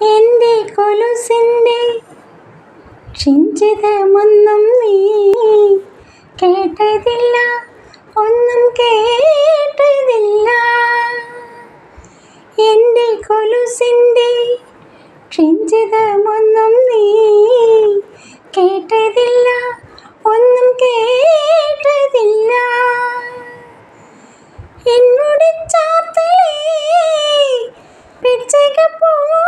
എന്റെ കൊലുസിന്റെ ചിഞ്ചിതമൊന്നും നീ കേട്ടതില്ല ഒന്നും കേട്ടതില്ല. എന്റെ കൊലുസിന്റെ ചിഞ്ചിതമൊന്നും നീ കേട്ടതില്ല ഒന്നും കേട്ടതില്ല. എന്നോട് ചാത്തലേ പിച്ചക പൂമണം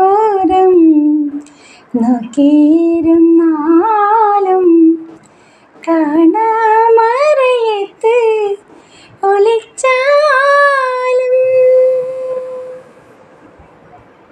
കണ്ണോരം നോക്കിയിരുന്നാലും കാണാ